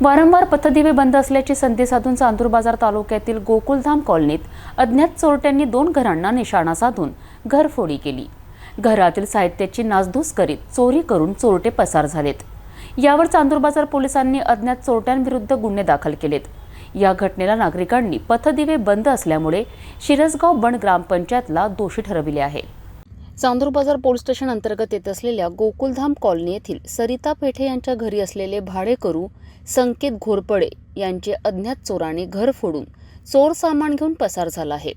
वारंवार पथदिवे बंद असल्याची संधी साधून चांदूर बाजार तालुक्यातील गोकुलधाम कॉलनीत अज्ञात चोरट्यांनी दोन घरांना निशाणा साधून घरफोडी केली. घरातील साहित्याची नासधूस करीत चोरी करून चोरटे पसार झालेत. यावर चांदूर बाजार पोलिसांनी अज्ञात चोरट्यांविरुद्ध गुन्हे दाखल केलेत. या घटनेला नागरिकांनी पथदिवे बंद असल्यामुळे शिरसगाव बंड ग्रामपंचायतला दोषी ठरविले आहे. चांदूर बाजार पोलीस स्टेशन अंतर्गत येत असलेल्या गोकुलधाम कॉलनी येथील सरिता पेठे यांच्या घरी असलेले भाडेकरू संकेत घोरपडे यांचे अज्ञात चोराने घर फोडून चोर सामान घेऊन पसार झाला आहे.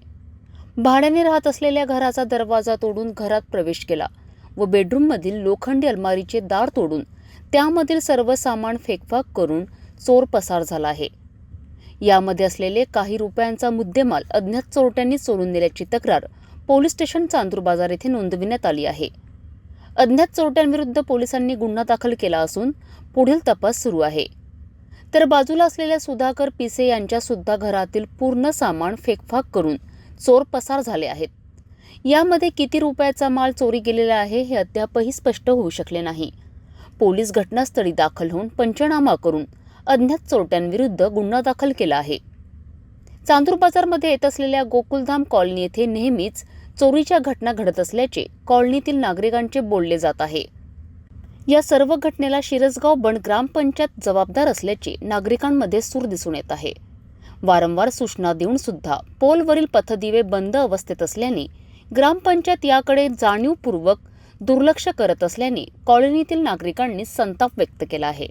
भाड्याने राहत असलेल्या घराचा दरवाजा तोडून घरात प्रवेश केला व बेडरूममधील लोखंडी अलमारीचे दार तोडून त्यामधील सर्व सामान फेकफाक करून चोर पसार झाला आहे. यामध्ये असलेले काही रुपयांचा मुद्देमाल अज्ञात चोरट्यांनी चोरून नेल्याची तक्रार पोलीस स्टेशन चांदूर बाजार येथे नोंदविण्यात आली आहे. अज्ञात चोरट्यांविरुद्ध पोलिसांनी गुन्हा दाखल केला असून पुढील तपास सुरू आहे. तर बाजूला असलेल्या सुधाकर पिसे यांच्या सुद्धा घरातील पूर्ण सामान फेकफाक करून चोर पसार झाले आहेत. यामध्ये किती रुपयाचा माल चोरी गेलेला आहे हे अद्यापही स्पष्ट होऊ शकले नाही. पोलीस घटनास्थळी दाखल होऊन पंचनामा करून अज्ञात चोरट्यांविरुद्ध गुन्हा दाखल केला आहे. चांदूर बाजारमध्ये येत असलेल्या गोकुलधाम कॉलनी येथे नेहमीच चोरीच्या घटना घडत असल्याचे कॉलनीतील नागरिकांचे बोलले जात आहे. या सर्व घटनेला शिरसगाव बंड ग्रामपंचायत जबाबदार असल्याचे नागरिकांमध्ये सूर दिसून येत आहे. वारंवार सूचना देऊन सुद्धा पोलवरील पथदिवे बंद अवस्थेत असल्याने ग्रामपंचायत याकडे जाणीवपूर्वक दुर्लक्ष करत असल्याने कॉलनीतील नागरिकांनी संताप व्यक्त केला आहे.